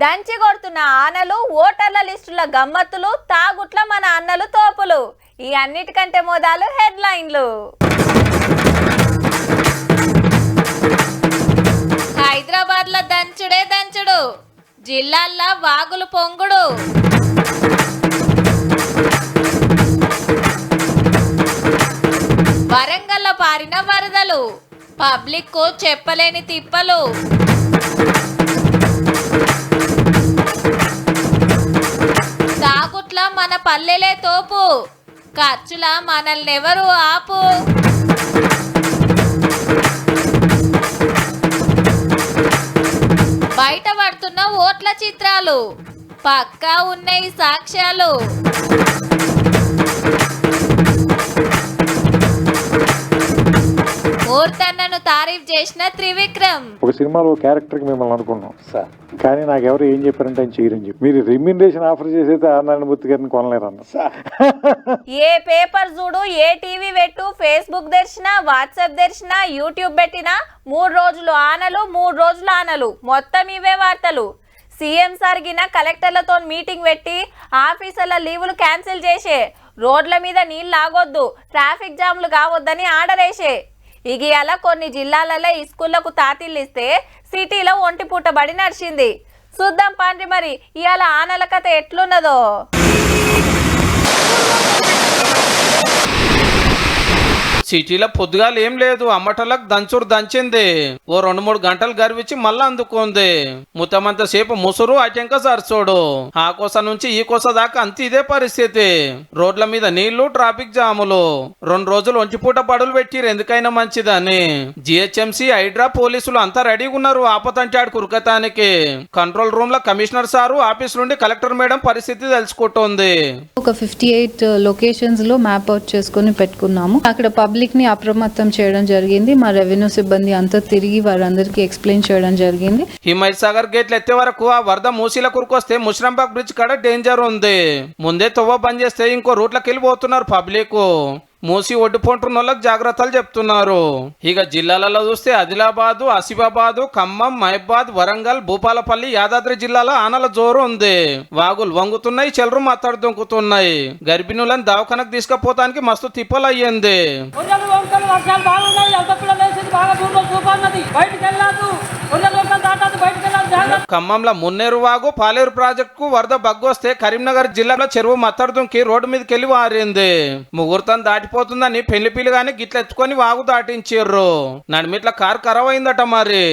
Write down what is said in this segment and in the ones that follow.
దంచి కొడుతున్న ఆనలు ఓటర్ల లిస్టుల గమ్మత్తులు తాగుట్ల మన అన్నలు తోపులు. ఈ అన్నిటికంటే మోదాలు హెడ్లైన్లు. హైదరాబాద్లో దంచుడే దంచుడు జిల్లాల్లో వాగులు పొంగుడు. వరంగల్లో పారిన వరదలు పబ్లిక్కు చెప్పలేని తిప్పలు. పల్లెలే తోపు. ఖర్చుల మనల్నెవరు ఆపు? బయట పడుతున్న ఓట్ల చిత్రాలు పక్కా ఉన్నాయి సాక్ష్యాలు. మూర్తన్నను తారీఫ్ చేసిన త్రివిక్రమ్. ఒక సినిమాలో క్యారెక్టర్ మిమ్మల్ని అనుకున్నాం. సార్. కానీ నాకు ఎవరు ఏం చెప్పారంటే ఆయన చేయరని చెప్పి. మీరు రెమ్యూనరేషన్ ఆఫర్ చేసైతే ఆనందమూర్తి గారిని కొనలేరన్న ఏ పేపర్ చూడు ఏ టీవీ పెట్టు ఫేస్బుక్ తెరిచినా వాట్సాప్ తెరిచినా యూట్యూబ్ పెట్టినా మూడు రోజులు ఆనలు మూడు రోజులు ఆనలు. మొత్తం ఇవే వార్తలు. సీఎం సార్ గిన కలెక్టర్లతో మీటింగ్ పెట్టి ఆఫీసర్ల లీవులు క్యాన్సిల్ చేసే. రోడ్ల మీద నీళ్ళు ఆగొద్దు ట్రాఫిక్ జామ్లు కావద్దని ఆర్డర్ వేసే. ఇగియాల కొన్ని జిల్లాలలో ఈ స్కూళ్ళకు తాతిల్లిస్తే సిటీలో ఒంటి పుట్టబడి నడిచింది. చూద్దాం పాండ్రి మరి ఇవాళ ఆనల కథ ఎట్లున్నదో? సిటీలో పొద్దుగాలు ఏం లేదు. అమ్మటలకు దంచుడు దంచింది. ఓ రెండు మూడు గంటలు గర్వించి మళ్ళా అందుకుంది. ముత్తమంత సేపు ముసురు అటెంక సరచోడు. ఆ కోస నుంచి ఈ కోస దాకా అంత ఇదే పరిస్థితి. రోడ్ల మీద నీళ్ళు ట్రాఫిక్ జాములు. రెండు రోజులు ఒంచిపూట పడులు పెట్టిరు. ఎందుకైనా మంచిదని. జిహెచ్ఎంసీ హైడ్రా పోలీసులు అంతా రెడీగా ఉన్నారు. ఆపతంటాడు కురకతానికి. కంట్రోల్ రూమ్లో కమిషనర్ సారు ఆఫీస్ నుండి కలెక్టర్ మేడం పరిస్థితి తెలుసుకుంటోంది. ఒక ఫిఫ్టీ ఎయిట్ లొకేషన్స్లో మ్యాప్ అవుట్ చేసుకొని పెట్టుకున్నాము. అక్కడ పబ్లిక్ పబ్లిక్ని అప్రమత్తం చేయడం జరిగింది. మా రెవెన్యూ సిబ్బంది అంతా తిరిగి వారందరికీ ఎక్స్ప్లెయిన్ చేయడం జరిగింది. హిమాయత్ సాగర్ గేట్లు ఎత్తే వరకు ఆ వరద మూసీల కురుకొస్తే ముష్రంబాగ్ బ్రిడ్జ్ కాడ డేంజర్ ఉంది. ముందే తువ్వ బంద్ చేస్తే ఇంకో రూట్లకి వెళ్ళిపోతున్నారు పబ్లిక్. మూసి ఒడ్డుపోంటున్న వాళ్ళకి జాగ్రత్తలు చెప్తున్నారు. ఇక జిల్లాలలో చూస్తే ఆదిలాబాదు ఆసిఫాబాదు ఖమ్మం మహబాద్ వరంగల్ భూపాలపల్లి యాదాద్రి జిల్లాలో ఆనల జోరు ఉంది. వాగులు వంగుతున్నాయి చెలరు మాట్లాడు దొంకుతున్నాయి. గర్భిణులను దవాఖానకు తీసుకుపోతానికి మస్తు తిప్పలు అయ్యింది ఉర్రలు ఖమ్మంలో మున్నేరు వాగు పాలేరు ప్రాజెక్టుకు వరద బగ్గొస్తే కరీంనగర్ జిల్లాలో చెరువు మత్తర్దుంకి రోడ్డు మీదకి వెళ్ళి వారింది. ముహూర్తం దాటిపోతుందని పెళ్ళి గాని గిట్ల ఎత్తుకొని వాగు దాటించిర్రు. నడిమిట్ల కారు ఖరాబ్ అయిందట మరి.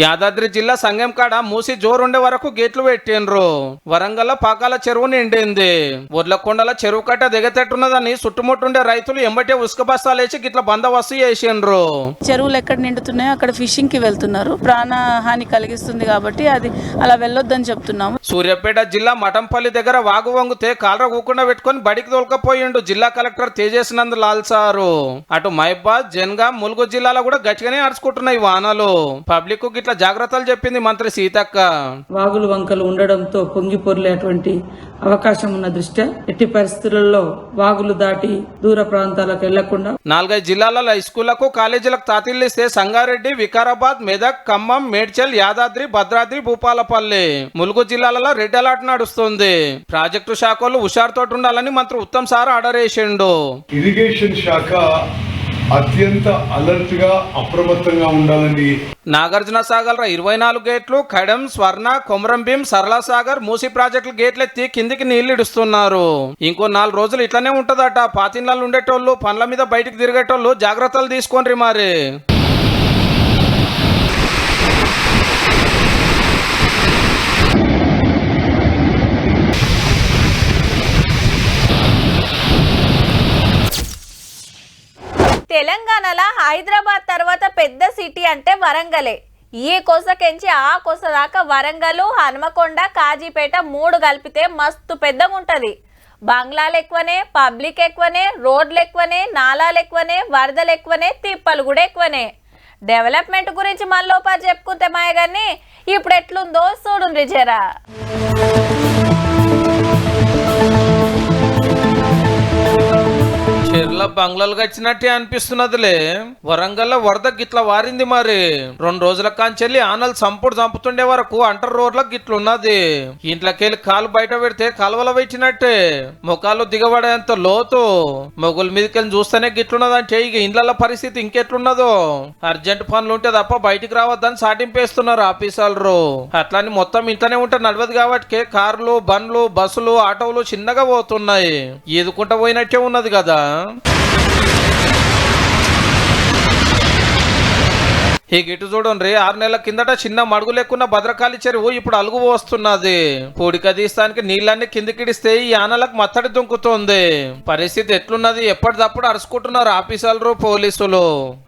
యాదాద్రి జిల్లా సంగం కాడ మూసి జోరుండే వరకు గేట్లు పెట్టిండ్రు. వరంగల్ పాకాల చెరువు నిండింది. ఉర్లకొండల చెరువు కట్ట దిగతట్టున్నదని చుట్టుముట్టుండే రైతులు ఎంబటే ఉసుక బస్తాలేసి గిట్ల బందోబస్తు చేసిండ్రు. చెరువులు ఎక్కడ నిండుతున్నాయో అక్కడ ఫిషింగ్కి వెళ్తున్నారు ప్రాణహాని కలిగిస్తుంది కాబట్టి అది అలా వెళ్ళొద్దని చెప్తున్నాము. సూర్యాపేట జిల్లా మఠంపల్లి దగ్గర వాగు వంగుతే కాలర ఊకుండా పెట్టుకొని బడికి తోలుకపోయిండు జిల్లా కలెక్టర్ తేజస్ నంద్ లాల్ సారు. అటు మహబాద్ జన్గాం ములుగు జిల్లాలో కూడా గట్టిగానే అరుచుకుంటున్నాయి వానలు. పబ్లిక్ గిట్ల జాగ్రత్తలు చెప్పింది మంత్రి సీతక్క. వాగులు వంకలు ఉండడంతో పొంగి పొర్లేటువంటి అవకాశం ఉన్న దృష్ట్యా ఎట్టి పరిస్థితులలో వాగులు దాటి దూర ప్రాంతాలకు వెళ్ళకుండా నాలుగైదు జిల్లాలలో స్కూళ్ళకు కాలేజీలకు తాతిల్లిస్తే సంగారెడ్డి వికారాబాద్ మెదక్ ఖమ్మం మేడ్చల్ యాదాద్రి భద్రాద్రి భూపాలపల్లి. ములుగు జిల్లాలలో రెడ్ అలర్ట్ నడుస్తుంది. ప్రాజెక్టు శాఖలు హుషారుతో ఉండాలని మంత్రి ఉత్తమ్ సార్ ఆర్డర్ వేసిండు. ఇరిగేషన్ శాఖ అత్యంత అలర్ట్గా అప్రమత్తంగా ఉండాలని నాగార్జున సాగర్ ఇరవై నాలుగు గేట్లు కడం స్వర్ణ కొమరంభీం సరళ సాగర్ మూసి ప్రాజెక్టుల గేట్లు ఎత్తి కిందికి నీళ్ళు ఇడుస్తున్నారు. ఇంకో నాలుగు రోజులు ఇట్లానే ఉంటదట. పాతిళ్ళలో ఉండేటోళ్ళు పండ్ల మీద బయటికి తిరిగేటోళ్ళు జాగ్రత్తలు తీసుకోండి మరి. తెలంగాణలో హైదరాబాద్ తర్వాత పెద్ద సిటీ అంటే వరంగలే. ఈ కొసకెంచి ఆ కొస దాకా వరంగల్ హనుమకొండ కాజీపేట మూడు కలిపితే మస్తు పెద్దగా ఉంటుంది బంగ్లాలు ఎక్కువనే పబ్లిక్ ఎక్కువనే రోడ్లు ఎక్కువనే నాలాలు ఎక్కువనే వరదలు ఎక్కువనే తిప్పలు కూడా ఎక్కువనే. డెవలప్మెంట్ గురించి మళ్ళీ చెప్పుకుంటే మాయ కానీ ఇప్పుడు ఎట్లుందో చూడు జరా. చెరువు బంగ్లాలు గచ్చినట్టే అనిపిస్తున్నదిలే. వరంగల్ వరద గిట్ల వారింది మరి. రెండు రోజుల కాంచెల్లి ఆనలు సంపుడు చంపుతుండే వరకు అంటర్ రోడ్లకు గిట్లున్నది. ఇంట్లోకెళ్ళి కాలు బయట పెడితే కలవల పెట్టినట్టే. ముఖాలు దిగబడేంత లోతు. మొగుల మీదకెళ్ళి చూస్తేనే గిట్లున్నదంటే ఇక ఇండ్ల పరిస్థితి ఇంకెట్లున్నదో. అర్జెంట్ పనులు ఉంటే తప్ప బయటికి రావద్దని సాటింపేస్తున్నారు ఆఫీసర్లు అట్లాని మొత్తం ఇంట్లోనే ఉంటే నడవదు కాబట్టి కార్లు బండ్లు బస్సులు ఆటోలు చిన్నగా పోతున్నాయి. ఈదుకుంటా పోయినట్టే ఉన్నది కదా. Tchau. ఈ గిటు చూడండి ఆరు నెలల కిందట చిన్న మడుగు లెక్కున్న భద్రకాళి చెరువు ఇప్పుడు అలుగు వస్తున్నది. పూడిక తీస్తానికి నీళ్ళన్ని కిందికిడిస్తే ఈ ఆనలకు మత్తడి దుంకుతోంది. పరిస్థితి ఎట్లున్నది? ఎప్పటిదప్పుడు అరుచుకుంటున్నారు ఆఫీసర్లు పోలీసులు.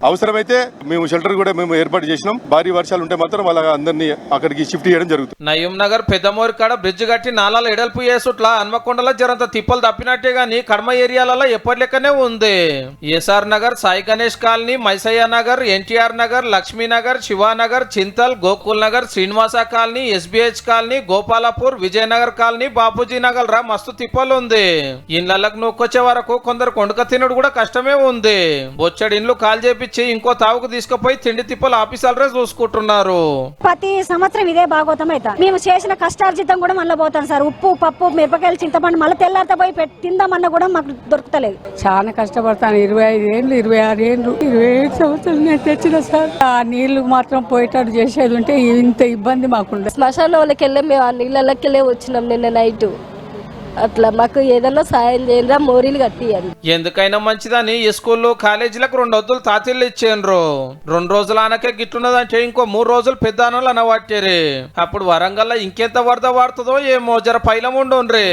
అవసరమైతే మేము షెల్టర్ కూడా మేము ఏర్పాటు చేసినాం. భారీ వర్షాలు ఉంటే మాత్రం వాళ్ళ అందరినీ అక్కడికి షిఫ్ట్ చేయడం జరుగుతుంది. నయం నగర్ పెద్దమూరి కాడ బ్రిడ్జ్ కట్టి నాలాల ఎడల్పు చేసుట్లా హన్మకొండలో జరంత తిప్పలు తప్పినట్టే గాని కడమ ఏరియాలలో ఎప్పటి లెక్కనే ఉంది. SR Nagar Sai Ganesh colony Maisayya Nagar NTR Nagar Lakshminagar Shivanagar Chintal Gokul Nagar Srinivasa colony SBH colony Gopalapur Vijayanagar colony Bapuji Nagar రా మస్తు తిప్పలు ఉంది ఇళ్ళకు నొక్కొచ్చే వరకు కొందరు కొండక తినడు కూడా కష్టమే ఉంది. బొచ్చడి ఇండ్లు కాల్ చేపించి ఇంకో తావుకు తీసుకుపోయి తిండి తిప్పలు ఆఫీసర్లే చూసుకుంటున్నారు. ప్రతి సంవత్సరం ఇదే భాగవతం అవుతా మేము చేసిన కష్టార్జితం కూడా మళ్ళీ పోతాం సార్. ఉప్పు పప్పు మిరపకాయలు చింతపండు మళ్ళీ తెల్లారితే పోయి తిందామన్నా కూడా మాకు దొరుకుతలేదు. చాలా కష్టపడతాను. ఇరవై ఐదు ఏళ్ళు ఇరవై ఆరు ఏళ్ళు ఇరవై ఏడు సంవత్సరాలు నేను తెచ్చిన సార్. ఆ నీళ్ళు మాత్రం పోయేటట్టు చేసేది ఉంటే ఇంత ఇబ్బంది మాకుండే శ్మశానంలోకి వెళ్ళే మేము ఆ నీళ్ళకి వెళ్ళే వచ్చినాం నిన్న నైట్. అట్లా మాకు ఏదన్నా సాయం చేయండి మోరీలు కట్టియండి. ఎందుకైనా మంచిదని ఈ స్కూల్లో కాలేజీలకు రెండు వద్దులు తాతీళ్ళు ఇచ్చేండ్రు రెండు రోజుల ఆనకే గిట్టున్నదంటే ఇంకో మూడు రోజులు పెద్ద అనలు అనవాట్టారు అప్పుడు వరంగల్లో ఇంకెంత వరద వాడుతుందో ఏమో జర పైలం ఉండుండ్రి.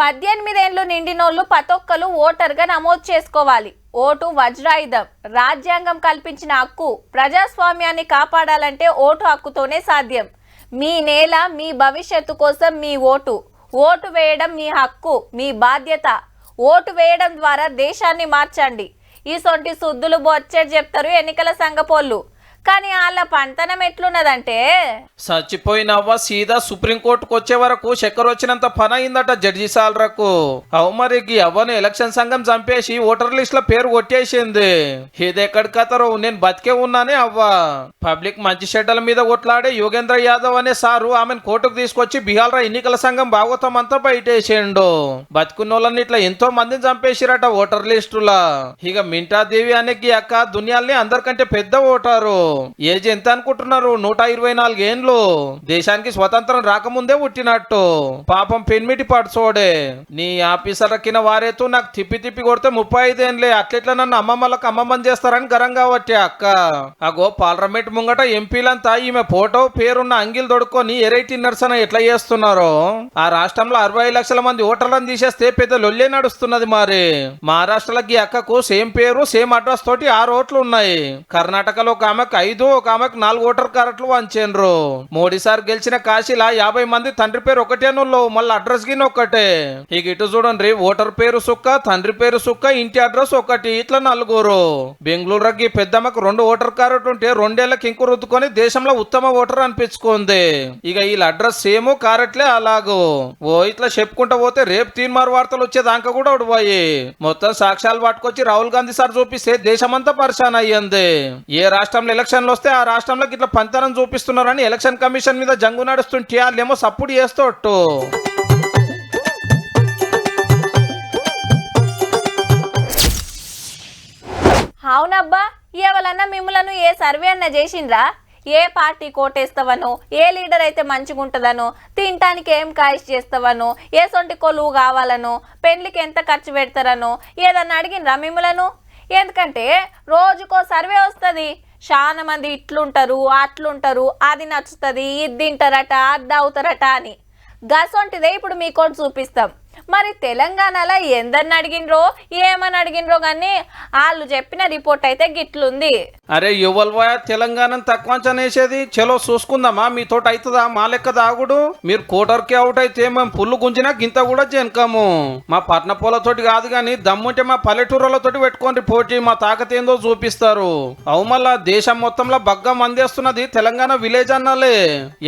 పద్దెనిమిదేండ్లు నిండినోళ్ళు ప్రతొక్కరు ఓటర్గా నమోదు చేసుకోవాలి. ఓటు వజ్రాయుధం. రాజ్యాంగం కల్పించిన హక్కు ప్రజాస్వామ్యాన్ని కాపాడాలంటే ఓటు హక్కుతోనే సాధ్యం. మీ నేల మీ భవిష్యత్తు కోసం మీ ఓటు. ఓటు వేయడం మీ హక్కు మీ బాధ్యత. ఓటు వేయడం ద్వారా దేశాన్ని మార్చండి. ఈ సొంటి సుద్దులు బొచ్చేటి చెప్తారు ఎన్నికల సంఘపోళ్ళు. కానీ వాళ్ళ పంతనం ఎట్లున్నదంటే? చచ్చిపోయినవ్వ సీదా సుప్రీంకోర్టుకు వచ్చే వరకు చక్కెర వచ్చినంత పని అయిందట జడ్జి సాలరకు. అవు మరి ఈ అవ్వను ఎలక్షన్ సంఘం చంపేసి ఓటర్ లిస్ట్లో పేరు కొట్టేసింది. ఇదెక్కడి కథరో నేను బతికే ఉన్నానే అవ్వ. పబ్లిక్ మంచి షెడ్డల మీద కొట్లాడే యోగేంద్ర యాదవ్ అనే సారు ఆమెను కోర్టుకు తీసుకొచ్చి బిహార్ ఎన్నికల సంఘం భాగవతం అంతా బయటేసిండు. బతుకున్నోళ్ళని ఇట్లా ఎంతో మందిని చంపేసిరట ఓటర్ లిస్టులా. ఇక మింటాదేవి అనే అక్క దునియాల్ని అందరికంటే పెద్ద ఓటారు. ఏజ్ ఎంత అనుకుంటున్నారు? నూట ఇరవై నాలుగేండ్లు దేశానికి స్వతంత్రం రాకముందే పుట్టినట్టు. పాపం పెన్మిటి పడుచోడే. నీ ఆఫీసర్ కింద వారేతో నాకు తిప్పి తిప్పి కొడితే ముప్పై ఐదేండ్లే అట్లెట్లా నన్ను అమ్మమ్మలకు అమ్మమ్మని చేస్తారని గరంగా వచ్చే అక్క. అగో పార్లమెంట్ ముంగట ఎంపీలంతా ఈమె ఫోటో పేరున్న అంగిల్ దొడుక్కొని ఎరైటీ నర్సన ఎట్లా చేస్తున్నారో? ఆ రాష్ట్రంలో అరవై లక్షల మంది ఓటర్లను తీసేస్తే పెద్ద లొల్లే నడుస్తున్నది మరి. మహారాష్ట్రలకి అక్కకు సేమ్ పేరు సేమ్ అడ్రస్ తోటి ఆరు ఓట్లు ఉన్నాయి. కర్ణాటకలో ఒక ఆమెకు ఐదు ఒక ఆమెకు నాలుగు ఓటర్ కార్డులు వంచేండ్రు. మోడీ సార్ గెలిచిన కాశీలా యాభై మంది తండ్రి పేరు ఒకటేనుల్లో మళ్ళీ అడ్రస్ గిన ఒక్కటే. ఇక ఇటు చూడండి ఓటర్ పేరు సుక్క తండ్రి పేరు సుక్క ఇంటి అడ్రస్ ఒకటి ఇట్లా నలుగురు. బెంగళూరుకి పెద్దమ్మకు రెండు ఓటర్ కార్డు ఉంటే రెండేళ్ళకి ఇంకు రుద్దుకొని దేశంలో ఉత్తమ ఓటర్ అనిపించుకుంది. ఇక వీళ్ళ అడ్రస్ సేమ్ కారట్లే అలాగో. ఓ ఇట్లా చెప్పుకుంటా పోతే రేపు తీన్మార్ వార్తలు వచ్చేదాకా కూడా ఉడిపోయి మొత్తం సాక్ష్యాలు పట్టుకొచ్చి రాహుల్ గాంధీ సార్ చూపిస్తే దేశమంతా పరిశాన్ అయ్యింది ఏ రాష్ట్రంలో ఎలక్షన్లు వస్తే ఆ రాష్ట్రంలో ఇట్లా పంతరం చూపిస్తున్నారని ఎలక్షన్ కమిషన్ మీద జంగు నడుస్తుంటే వాళ్ళేమో సప్పుడు చేస్తోట్టు. అవునబ్బా ఎవలన్నా మిమ్మలను ఏ సర్వే అన్న చేసిండ్రా? ఏ పార్టీ కోటేస్తావనో? ఏ లీడర్ అయితే మంచిగుంటదనో? తినటానికి ఏం కాయిష్ చేస్తావనో? ఏ సొంటి కొలువు కావాలనో? పెళ్ళికి ఎంత ఖర్చు పెడతారనో? ఏదన్నా అడిగినరా మిమ్మలను? ఎందుకంటే రోజుకో సర్వే వస్తుంది. చాలా మంది ఇట్లుంటారు అట్లుంటారు అది నచ్చుతుంది ఇది తింటారట అది అని. గసొంటిదే ఇప్పుడు మీకోటి చూపిస్తాం. మరి తెలంగాణలో ఎందరిని అడిగినరో ఏమని అడిగినరో కానీ వాళ్ళు చెప్పిన రిపోర్ట్ అయితే గిట్లుంది. అరే యువల్ తెలంగాణ తక్కువ అనేసేది చలో చూసుకుందామా? మీతోటి అవుతుందా మా లెక్క దాగుడు? మీరు కోటర్కి అవుట్ అయితే మేము పుల్లు గుంజినా గింత కూడా జనకము. మా పట్నపోలతోటి కాదు గాని దమ్ముంటే మా పల్లెటూరులతోటి పెట్టుకోండి పోటీ. మా తాకత ఏందో చూపిస్తారు. అవు మళ్ళా దేశం మొత్తంలో భగ్గం మందేస్తున్నది తెలంగాణ విలేజ్ అన్నాలే.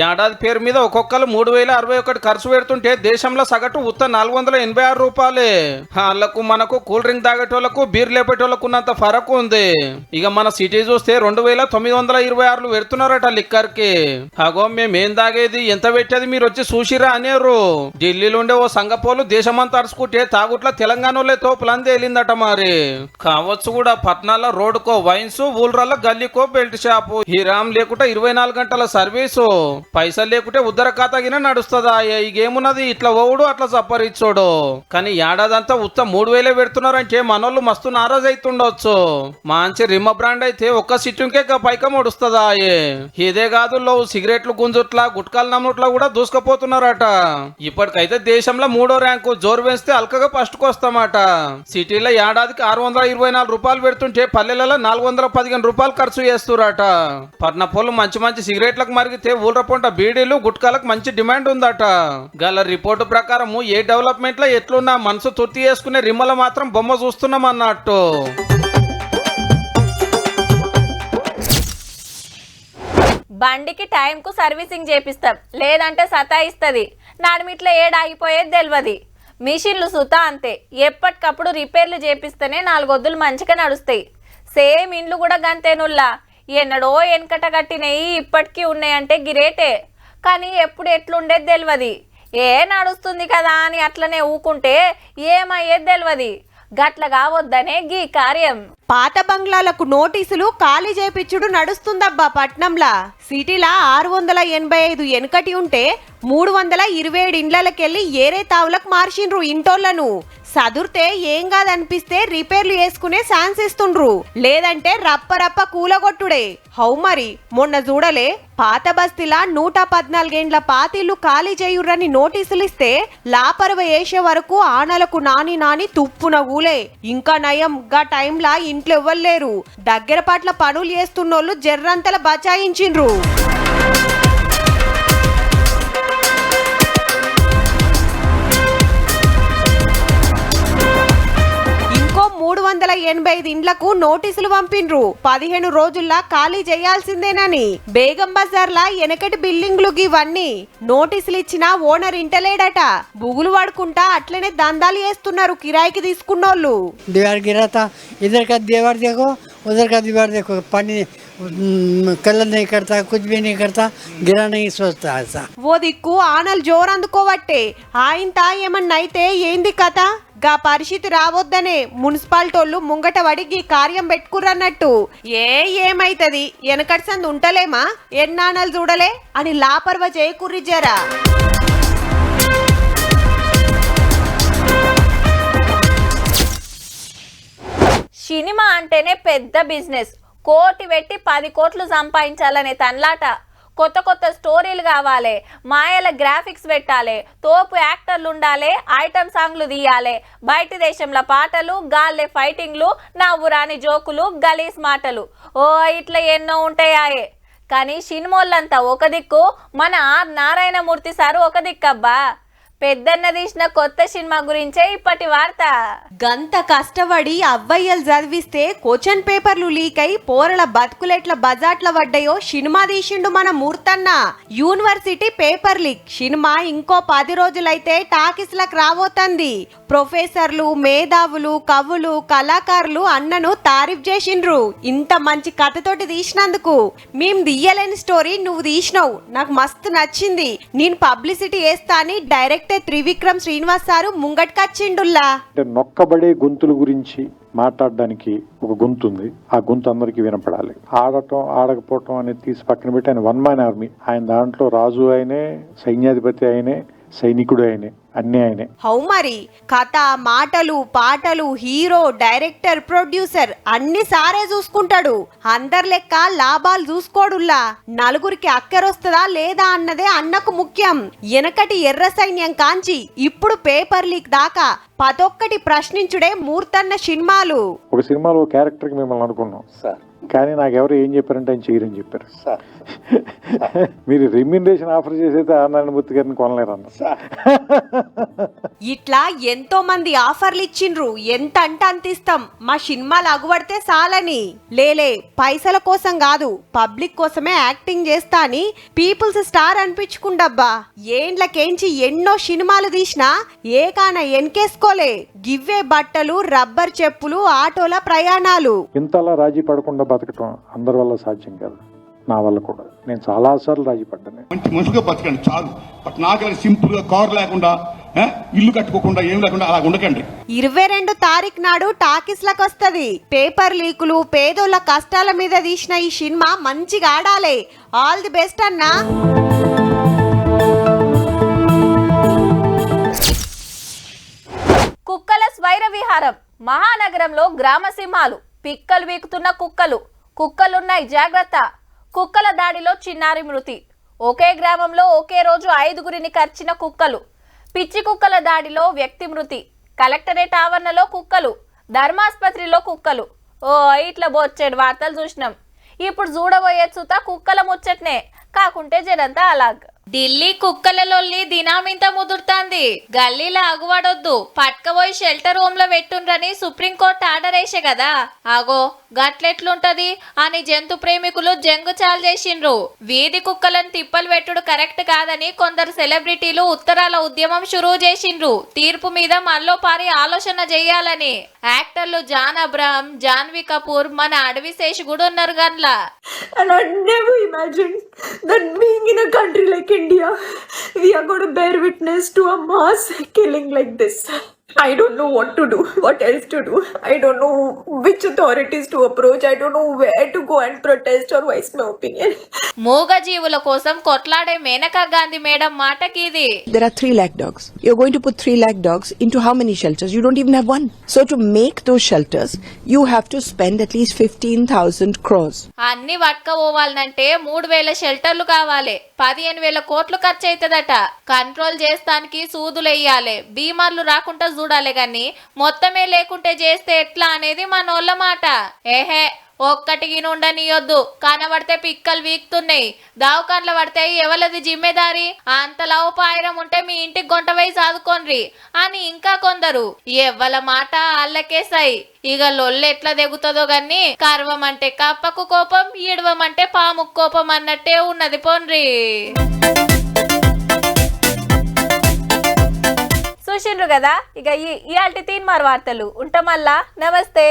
ఏడాది పేరు మీద ఒక్కొక్కరు మూడు వేల అరవై ఒకటి ఖర్చు పెడుతుంటే దేశంలో సగటు ఉత్త నాలుగు వందల ఎనభై ఆరు రూపాయలే. వాళ్ళకు మనకు కూల్ డ్రింక్ తాగేటోళ్ళకు బీర్ లేపేటోళ్ళకు ఉన్నంత ఫరక్ ఉంది. ఇక మన సిటీ చూస్తే రెండు వేల తొమ్మిది వందల ఇరవై ఆరులు పెడుతున్నారట లిక్కర్కి అగో మేమేం తాగేది? ఎంత పెట్టేది? మీరు వచ్చి చూసిరా అనేరు. ఢిల్లీలో ఉండే ఓ సంగపోలు దేశమంతా అరుచుకుంటే తాగుట్ల తెలంగాణలో తోపులంది వెళ్ళిందట మరి. కావచ్చు కూడా పట్నాల రోడ్కో వైన్స్ ఊళ్ళ గల్లీకో బెల్ట్ షాపు. హిరామ్ లేకుంటే ఇరవై నాలుగు గంటల సర్వీసు. పైసలు లేకుంటే ఉద్దర ఖాతాగిన నడుస్తుందా? ఇగేమున్నది? ఇట్లా ఓవుడు అట్లా సప్పరిచ్చోడు కానీ ఏడాదంతా ఉత్త మూడు వేలే పెడుతున్నారంటే మనోళ్ళు మస్తు నారాజ్ అవుతుండొచ్చు మంచి రిమ్మ బ్రాండ్ అయితే ఒక్క సిట్టింకే పైకం ఒడుస్తుందా ఇదే కాదు లో సిగరెట్లు గుంజుట్లా గుట్కాలు నమ్ముట్లా కూడా దూసుకుపోతున్నారట. ఇప్పటికైతే దేశంలో మూడో ర్యాంకు జోరు వేస్తే అల్కగా ఫస్ట్కి వస్తామట సిటీలో ఏడాదికి ఆరు వందల ఇరవై నాలుగు రూపాయలు పెడుతుంటే పల్లెలలో నాలుగు వందల పదిహేను రూపాయలు ఖర్చు చేస్తురట. పట్నపోలు మంచి మంచి సిగరెట్లకు మరిగితే ఊళ్ళ పొంట బీడీలు గుట్కాలకు మంచి డిమాండ్ ఉందట. గల రిపోర్టు ప్రకారము ఏ డెవలప్మెంట్ లో ఎట్లున్నా మనసు తృప్తి చేసుకునే రిమ్మల మాత్రం బొమ్మ చూస్తున్నాం అన్నట్టు బండికి టైంకు సర్వీసింగ్ చేపిస్తాం. లేదంటే సతాయిస్తుంది. నడిమిట్లో ఏడాగిపోయేది తెలియదు మిషన్లు సుతా అంతే. ఎప్పటికప్పుడు రిపేర్లు చేపిస్తేనే నాలుగొద్దులు మంచిగా నడుస్తాయి. సేమ్ ఇండ్లు కూడా గంతేనుల్లా. ఎన్నడో వెనకట కట్టినవి ఇప్పటికీ ఉన్నాయంటే గిరేటే. కానీ ఎప్పుడు ఎట్లుండేది తెలియదు ఏ నడుస్తుంది కదా అని అట్లనే ఊకుంటే ఏమయ్యేది తెలియదు గట్ల కావద్దనే గీ కార్యం. పాత బంగ్లాలకు నోటీసులు ఖాళీ చేపిచ్చుడు నడుస్తుందబ్బా పట్నంలా. సిటీలా ఆరు వందల ఎనభై ఐదు ఎనకటి ఉంటే మూడు వందల ఇరవై ఏడు ఇండ్లకెళ్ళి ఏరే తావులకు మార్చిండ్రు ఇంటోళ్ళను సదుర్తే ఏం కాదనిపిస్తే రిపేర్లు చేసుకునే ఛాన్స్ ఇస్తుండ్రు. లేదంటే రప్ప రప్ప కూలగొట్టుడే. హౌ మరి? మొన్న చూడలే పాత బస్తీలా నూట పద్నాలుగేండ్ల పాతీళ్ళు ఖాళీ చేయుర్రని నోటీసులు ఇస్తే లాపరవ వేసే వరకు ఆనలకు నాని నాని తుప్పున ఊలే ఇంకా నయం గా టైంలా ఇంట్లో ఇవ్వలేరు దగ్గర పట్ల పనులు చేస్తున్నోళ్ళు జర్రంతల బచాయించిండ్రు. మూడు వందల ఎనభై ఐదు ఇండ్లకు నోటీసులు పంపిండ్రు పదిహేను రోజుల్లా ఖాళీ చేయాల్సిందేనని బేగం బజార్లా వెనకటి బిల్డింగ్లు ఇవన్నీ నోటీసులు ఇచ్చిన ఓనర్ ఇంటలేడట బుగులు పడుకుంటా అట్లనే దందాలు చేస్తున్నారు కిరాయికి తీసుకున్నోళ్ళు दीवार गिरा था इधर का दीवार देखो उधर का दीवार देखो पानी कलर नहीं करता कुछ भी नहीं करता गिरा नहीं सोचता ऐसा ఓ దిక్కు ఆనలు జోరందుకోవట్టే ఆయంత ఏమన్నా అయితే ఏంది కథ గా పరిస్థితి రావద్దనే మున్సిపాలిటోళ్ళు ముంగట వడిగి కార్యం పెట్టుకురన్నట్టు ఏ ఏమైతది? వెనకటి సంది ఉంటలేమా? ఎన్నానలు చూడలే? అని లాపర్వ చేయకుర్రి జరా. సినిమా అంటేనే పెద్ద బిజినెస్. కోటి పెట్టి పది కోట్లు సంపాదించాలనే తన్లాట. కొత్త కొత్త స్టోరీలు కావాలి. మాయల గ్రాఫిక్స్ పెట్టాలి. తోపు యాక్టర్లు ఉండాలి ఐటమ్ సాంగ్లు తీయాలి. బయట దేశంలో పాటలు గాల్లే ఫైటింగ్లు నవ్వురాని జోకులు గలీస్ మాటలు. ఓ ఇట్లా ఎన్నో ఉంటాయాయే. కానీ సినిమోళ్ళంతా ఒక దిక్కు. మన ఆర్ నారాయణమూర్తి సారు ఒక దిక్కబ్బా. పెద్దన్న తీసిన కొత్త సినిమా గురించే ఇప్పటి వార్త. గంత కష్టపడి అవ్వయ్యలు చదివిస్తే క్వశ్చన్ పేపర్లు లీక్ అయి పోరల బతుకులెట్ల బజాట్ల పడ్డాయో సినిమా తీసిండు మన మూర్తన్న. University paper leak. సినిమా ఇంకో పది రోజులైతే టాకీస్లకు రాబోతుంది. ప్రొఫెసర్లు మేధావులు కవులు కళాకారులు అన్నను తారీఫ్ చేసిండ్రు. ఇంత మంచి కథతోటి తీసినందుకు. మేం తీయలేని స్టోరీ నువ్వు తీసినావు. నాకు మస్తు నచ్చింది. నేను పబ్లిసిటీ వేస్తా అని direct director Trivikram Srinivas sir ముంగట్కచ్చిండుల్లా అంటే నొక్కబడే గొంతుల గురించి మాట్లాడడానికి ఒక గొంతు ఉంది. ఆ గొంతు అందరికీ వినపడాలి. ఆడటం ఆడకపోవటం అనేది తీసి పక్కన పెట్టి ఆయన వన్ మ్యాన్ ఆర్మీ. ఆయన దాంట్లో రాజు ఆయనే సైన్యాధిపతి ఆయనే సైనికుడు ఆయనే అన్నీ ఆయనే హౌ మరి? కథ మాటలు పాటలు హీరో డైరెక్టర్ ప్రొడ్యూసర్ అన్ని సారే చూసుకుంటాడు. అందరి లెక్క లాభాలు చూసుకోడుల్లా. నలుగురికి అక్కరొస్తుందా లేదా అన్నదే అన్నకు ముఖ్యం. వెనకటి ఎర్ర సైన్యం కాంచి ఇప్పుడు పేపర్ లీక్ దాకా పదొక్కటి ప్రశ్నించుడే మూర్తన్న సినిమాలు. ఒక సినిమాలో క్యారెక్టర్కి మిమ్మల్ని అనుకున్నాం. సార్. కానీ నాకు ఎవరు ఏం చెప్పారంటే ఆయన చేయరని చెప్పారు. సార్. మీరు రెమ్యూనరేషన్ ఆఫర్ చేసైతే ఆనారాయణమూర్తి గారిని కొనలేరన్న ఇట్లా ఎంతో మంది ఆఫర్లు ఇచ్చిండ్రు. ఎంత అంటే అంత ఇస్తాం. మా సినిమాలు అగువడితే చాలని. లేలే పైసల కోసం కాదు పబ్లిక్ కోసమే యాక్టింగ్ చేస్తా అని పీపుల్స్ స్టార్ అనిపించుకుండబ్బా. ఏండ్లకేంచి ఎన్నో సినిమాలు తీసినా ఏకాన ఎన్కేసుకోలే. గివ్వే బట్టలు రబ్బర్ చెప్పులు ఆటోల ప్రయాణాలు. ఇంతలా రాజీ పడకుండా బతకటం అందరి వల్ల సాధ్యం కాదు. నా వల్ల కూడా. నేను చాలాసార్లు రాజీ పడ్డాను మంచి మనుషుగా బతకండి చాలు. బట్ నాకు సింపుల్గా కార్ లేకుండా ఇల్లు కట్టుకోకుండా ఏం లేకుండా అలా ఉండకండి. ఇరవై రెండు తారీఖు నాడు టాకీస్లకు వస్తది. పేపర్ లీకులు పేదోళ్ళ కష్టాల మీద తీసిన ఈ సినిమా మంచిగా ఆడాలి. ఆల్ ది బెస్ట్ అన్నా. కుక్కల స్వైర విహారం మహానగరంలో గ్రామ సింహాలు పిక్కలు వీకుతున్న కుక్కలు. కుక్కలున్నాయి జాగ్రత్త. కుక్కల దాడిలో చిన్నారి మృతి. ఒకే గ్రామంలో ఒకే రోజు ఐదుగురిని కర్చిన కుక్కలు. పిచ్చి కుక్కల దాడిలో వ్యక్తి మృతి. కలెక్టరేట్ ఆవరణలో కుక్కలు. ధర్మాసుపత్రిలో కుక్కలు. ఓ ఇట్లా బొచ్చేడు వార్తలు చూసినాం. ఇప్పుడు చూడబోయే చూత కుక్కల ముచ్చట్నే. కాకుంటే జనంతా అలాగ్. ఢిల్లీ కుక్కల లొల్లి దినామింత ముదురుతాంది. గల్లీల అగువడొద్దు. పట్కపోయి షెల్టర్ హోమ్లో పెట్టుండ్రని సుప్రీంకోర్టు ఆర్డర్ వేసే కదా. ఆగో గట్లెట్లుంటది? అని జంతు ప్రేమికులు జంగు చాలు చేసిండ్రు. వీధి కుక్కలను తిప్పలు పెట్టుడు కరెక్ట్ కాదని కొందరు సెలబ్రిటీలు ఉత్తరాల ఉద్యమం షురూ చేసిండ్రు. తీర్పు మీద మళ్ళో పారి ఆలోచన చేయాలని. యాక్టర్లు జాన్ అబ్రహం జాన్వి కపూర్ మన అడవి శేష్ కూడా ఉన్నారు గన్లా. And never imagined that being in a country like India, we are going to bear witness to a mass killing like this. I don't know what to do what else to do I don't know which authorities to approach I don't know way to go and protest or voice my opinion మూగ జీవుల కోసం కొట్లాడే Maneka Gandhi madam మాటకి ఇది there are 3 lakh dogs you are going to put 3 lakh dogs into how many shelters you don't even have one so to make those shelters you have to spend at least 15000 crores అన్ని వట్క పోవాలంటే 3000 షెల్టర్లు కావాలి. పదిహేను వేల కోట్లు ఖర్చు అవుతదట control చేస్తానికి సూదులు వేయాలి బీమార్లు రాకుండా చూడాలి గాని మొత్తమే లేకుంటే చేస్తే ఎట్లా అనేది మనోళ్ళ మాట. ఏహే ఒక్కటికి ఉండనియొద్దు కనబడితే పిక్కలు వీక్తున్నాయి. దావకాన్లు పడితే ఎవలది జిమ్మెదారి అంతలా పాయరం ఉంటే మీ ఇంటికి గొంటవై సాదుకోన్రి అని ఇంకా కొందరు. ఎవ్వల మాట అల్లకేసాయి ఇక లొల్లు ఎట్లా దిగుతుందో గాని కర్వమంటే కప్పకు కోపం ఈడవమంటే పాముకు కోపం అన్నట్టే ఉన్నది పోన్రి. చూసిండ్రు కదా? ఇక ఈ ఇయాల్టి తీన్మార్ వార్తలు. ఉంటామల్లా నమస్తే.